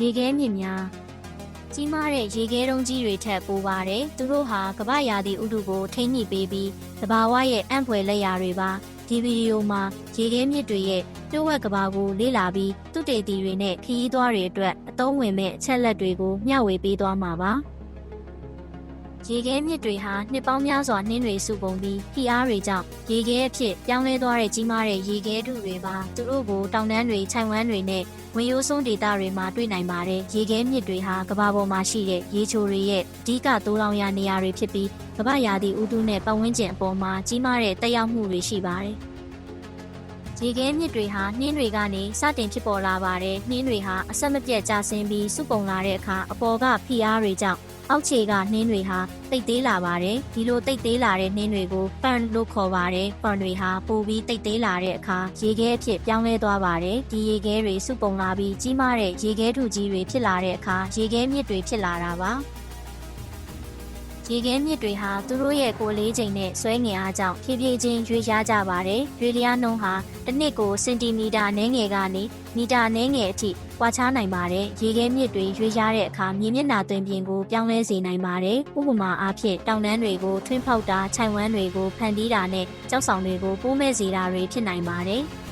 ရေခဲမြစ်များကြီးမားတဲ့ရေခဲတုံးကြီးတွေထက်ပိုပါတယ်သူတို့ဟာကမ္ဘာရာသီဥတုကိုထိန်းညှိပေးပြီးသဘာဝရဲ့အံ့ဖွယ်လက်ရာတွေပါဒီဗီဒီယိုမှာရေခဲမြစ်တွေရဲ့တိုးဝက်ကဘာကိုလေ့လာပြီးသူတေတီတွေနဲ့ခရီးသွားတွေအတွက်အသုံးဝင်မဲ့အချက်လက်တွေကိုမျှဝေပေးသွားမှာပါ ရေခဲမြစ်တွေဟာနှစ်ပေါင်းများစွာနှင်းတွေစုပုံပြီးဖိအားတွေကြောင့်ရေခဲအဖြစ်ပြောင်းလဲသွားတဲ့ကြီးမားတဲ့ရေခဲထုတွေပါသူတို့ကိုတောင်တန်းတွေခြိုင်ဝမ်းတွေနဲ့ဝင်ရိုးစွန်းဒေသတွေမှာတွေ့နိုင်ပါတယ်ရေခဲမြစ်တွေဟာကမ္ဘာပေါ်မှာရှိတဲ့ရေချိုတွေရဲ့အဓိကတိုးလောင်ရာနေရာတွေဖြစ်ပြီးကမ္ဘာရာသီဥတုနဲ့ပတ်ဝန်းကျင်အပေါ်မှာကြီးမားတဲ့တက်ရောက်မှုတွေရှိပါတယ်ရေခဲမြစ်တွေဟာနှင်းတွေကနေစတင်ဖြစ်ပေါ်လာပါတယ်။နှင်းတွေဟာအဆက်မပြတ်ကျဆင်းပြီးစုပုံလာတဲ့အခါအပေါ်ကဖိအားတွေကြောင့် အောက်ခြေကနှင်းတွေဟာတိတ်သေးလာပါတယ်။ဒီလိုတိတ်သေးလာတဲ့နှင်းတွေကိုပန်လို့ခေါ်ပါတယ်။ပန်တွေဟာပိုပြီးတိတ်သေးလာတဲ့အခါရေခဲအဖြစ်ပြောင်းလဲသွားပါတယ်။ဒီရေခဲတွေစုပုံလာပြီးကြီးမားတဲ့ရေခဲထုကြီးတွေဖြစ်လာတဲ့အခါရေခဲမြစ်တွေဖြစ်လာတာပါ။ ရေခဲမြစ်တွေဟာသူတို့ရဲ့ကိုယ်လေးချိန်နဲ့ဆွဲငင်အားကြောင့်ဖြည်းဖြည်းချင်းရွေ့ရကြပါတယ်။ရွေလျားနှုန်းဟာတစ်နှစ်ကိုစင်တီမီတာနည်းငယ်ကနေမီတာနည်းငယ်အထိကွာခြားနိုင်ပါတယ်။ရေခဲမြစ်တွေရွေ့ရတဲ့အခါမြေမျက်နှာသွင်ပြင်ကိုပြောင်းလဲစေနိုင်ပါတယ်။ဥပမာအားဖြင့်တောင်တန်းတွေကိုထွင်းဖောက်တာခြိုင်ဝမ်းတွေကိုဖန်တီးတာနဲ့ကြောက်ဆောင်တွေကိုပိုးမဲ့စေတာတွေဖြစ်နိုင်ပါတယ်။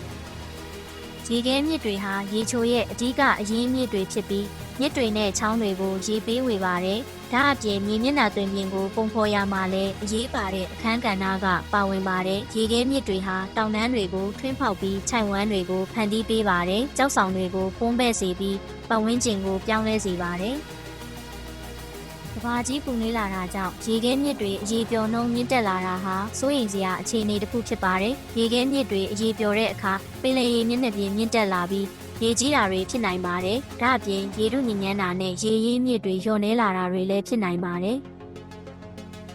ရေခဲမြစ်တွေဟာရေချိုရဲ့အဓိကအရင်းမြစ်တွေဖြစ်ပြီးမြစ်တွေနဲ့ချောင်းတွေကိုရေပေးဝေပါတယ်။ဒါအပြင်မြေမျက်နှာသွင်ပြင်ကိုပုံဖော်ရမှာလည်းအရေးပါတဲ့အခန်းကဏ္ဍကပါဝင်ပါတယ်။ရေခဲမြစ်တွေဟာတောင်တန်းတွေကိုထွင်းဖောက်ပြီးခြိုင်ဝမ်းတွေကိုဖန်တီးပေးပါတယ်။ကြောက်ဆောင်တွေကိုဖုံးပဲ့စေပြီးပတ်ဝန်းကျင်ကိုပြောင်းလဲစေပါတယ်။ ကဘာကြီးပူနွေးလာတာကြောင့်ရေခဲမြစ်တွေအရေပျော်နှုံးမြင့်တက်လာတာဟာစိုးရိမ်စရာအခြေအနေတစ်ခုဖြစ်ပါတယ်။ရေခဲမြစ်တွေအရေပျော်တဲ့အခါပင်လယ်ရေမျက်နှာပြင်မြင့်တက်လာပြီးရေကြီးတာတွေဖြစ်နိုင်ပါတယ်။ဒါ့အပြင်ရေထုညဉ့်ညမ်းတာနဲ့ရေရင်းမြစ်တွေလျော့နှဲလာတာတွေလည်းဖြစ်နိုင်ပါတယ်။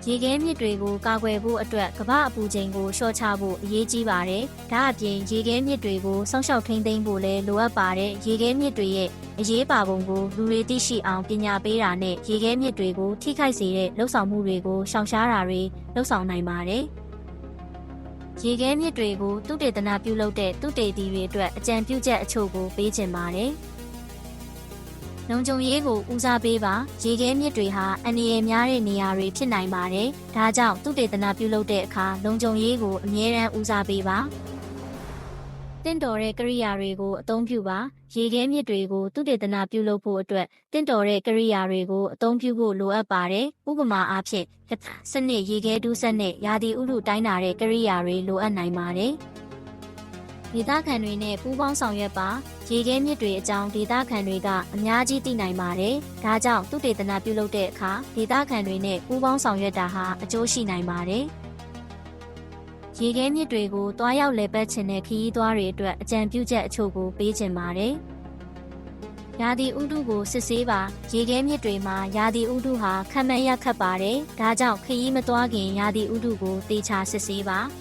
ရေခဲမြစ်တွေကိုကာကွယ်ဖို့အတွက်ကမ္ဘာအပူချိန်ကိုလျှော့ချဖို့အရေးကြီးပါတယ်။ဒါ့အပြင်ရေခဲမြစ်တွေကိုစောင့်ရှောက်ထိန်းသိမ်းဖို့လည်းလိုအပ်ပါတယ်။ရေခဲမြစ်တွေရဲ့အရေးပါပုံကိုလူတွေသိရှိအောင်ပညာပေးတာနဲ့ရေခဲမြစ်တွေကိုထိခိုက်စေတဲ့လှုပ်ဆောင်မှုတွေကိုရှောင်ရှားတာတွေလှုပ်ဆောင်နိုင်ပါတယ်။ရေခဲမြစ်တွေကိုသူတေသနာပြုလုပ်တဲ့သူတေတီတွေအတွက်အကြံပြုချက်အချို့ကိုပေးချင်ပါတယ်။ လုံခြုံရေးကိုဦးစားပေးပါရေခဲမြစ်တွေဟာအန္တရာယ်များတဲ့နေရာတွေဖြစ်နိုင်ပါတယ်။ဒါကြောင့်သူတေသနာပြုလုပ်တဲ့အခါလုံခြုံရေးကိုအမြဲတမ်းဦးစားပေးပါ။တင့်တော်တဲ့ကရိယာတွေကိုအသုံးပြုပါရေခဲမြစ်တွေကိုသူတေသနာပြုလုပ်ဖို့အတွက်တင့်တော်တဲ့ကရိယာတွေကိုအသုံးပြုဖို့လိုအပ်ပါတယ်ဥပမာအားဖြင့်စနစ်ရေခဲတူးစက်နဲ့ယာဒီဥလူတိုင်းတာတဲ့ကရိယာတွေလိုအပ်နိုင်ပါတယ် ဒေသခံတွေနဲ့ပူးပေါင်းဆောင်ရွက်ပါရေခဲမြစ်တွေအကြောင်းဒေသခံတွေကအများကြီးသိနိုင်ပါတယ်ဒါကြောင့်သူတေသနာပြုလုပ်တဲ့အခါဒေသခံတွေနဲ့ပူးပေါင်းဆောင်ရွက်တာဟာအကျိုးရှိနိုင်ပါတယ်ရေခဲမြစ်တွေကိုတွားရောက်လည်ပတ်ခြင်းတဲ့ခရီးသွားတွေအတွက်အကြံပြုချက်အချို့ကိုပေးချင်ပါတယ်။ရာသီဥတုကိုစစ်ဆေးပါရေခဲမြစ်တွေမှာရာသီဥတုဟာခံမှန်းရခတ်ပါတယ်။ဒါကြောင့်ခရီးမသွားခင်ရာသီဥတုကိုတေချာစစ်ဆေးပါ။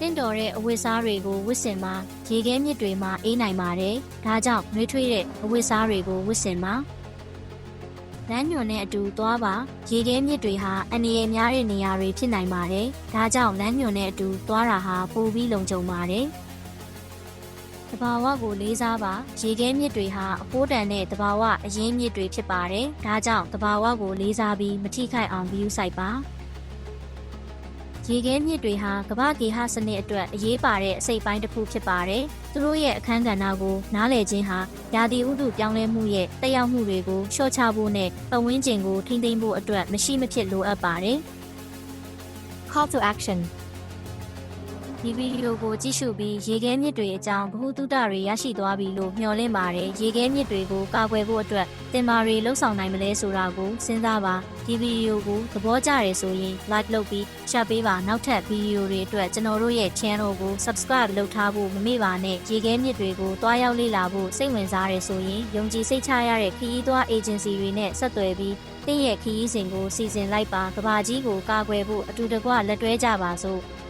တင့်တော်တဲ့အဝတ်စားတွေကိုဝတ်ဆင်ပါရေခဲမြစ်တွေမှာအေးနိုင်ပါတယ်။ဒါကြောင့်နှွေးထွေးတဲ့အဝတ်စားတွေကိုဝတ်ဆင်ပါ။လမ်းညွန်နဲ့အတူသွားပါရေခဲမြစ်တွေဟာအန္တရာယ်များတဲ့နေရာတွေဖြစ်နိုင်ပါတယ်။ဒါကြောင့်လမ်းညွန်နဲ့အတူသွားတာဟာပိုပြီးလုံခြုံပါတယ်။တဘာဝကိုလေးစားပါရေခဲမြစ်တွေဟာအဖိုးတန်တဲ့တဘာဝအရင်းမြစ်တွေဖြစ်ပါတယ်။ဒါကြောင့်တဘာဝကိုလေးစားပြီးမထိခိုက်အောင်ဂရုစိုက်ပါ။ ရေခဲမြစ်တွေဟာကမ္ဘာကေဟစနစ်အတွက်အရေးပါတဲ့အစိတ်ပိုင်းတစ်ခုဖြစ်ပါတယ်။သူတို့ရဲ့အခန်းကဏ္ဍကိုနားလည်ခြင်းဟာရာသီဥတုပြောင်းလဲမှုရဲ့တက်ရောက်မှုတွေကိုလျှော့ချဖို့နဲ့ပတ်ဝန်းကျင်ကိုထိန်းသိမ်းဖို့အတွက်မရှိမဖြစ်လိုအပ်ပါတယ်။ Call to action ဒီဗီဒီယိုကိုကြည့်ရှုပြီးရေခဲမြစ်တွေအကြောင်းဗဟုသုတတွေရရှိသွားပြီလို့မျှော်လင့်ပါတယ်။ရေခဲမြစ်တွေကိုကာကွယ်ဖို့အတွက်တင်မာတွေလှုပ်ဆောင်နိုင်မလဲဆိုတာကိုစဉ်းစားပါ။ဒီဗီဒီယိုကိုသဘောကျတယ်ဆိုရင် like လုပ်ပြီး share ပေးပါ။နောက်ထပ်ဗီဒီယိုတွေအတွက်ကျွန်တော်တို့ရဲ့ channel ကို subscribe လုပ်ထားဖို့မမေ့ပါနဲ့။ရေခဲမြစ်တွေကိုတွားရောက်လေ့လာဖို့စိတ်ဝင်စားတယ်ဆိုရင်ယုံကြည်စိတ်ချရတဲ့ခရီးသွား agency တွေနဲ့ဆက်သွယ်ပြီးတင့်ရဲ့ခရီးစဉ်ကိုစီစဉ်လိုက်ပါ။ကဘာကြီးကိုကာကွယ်ဖို့အတူတကွလက်တွဲကြပါစို့။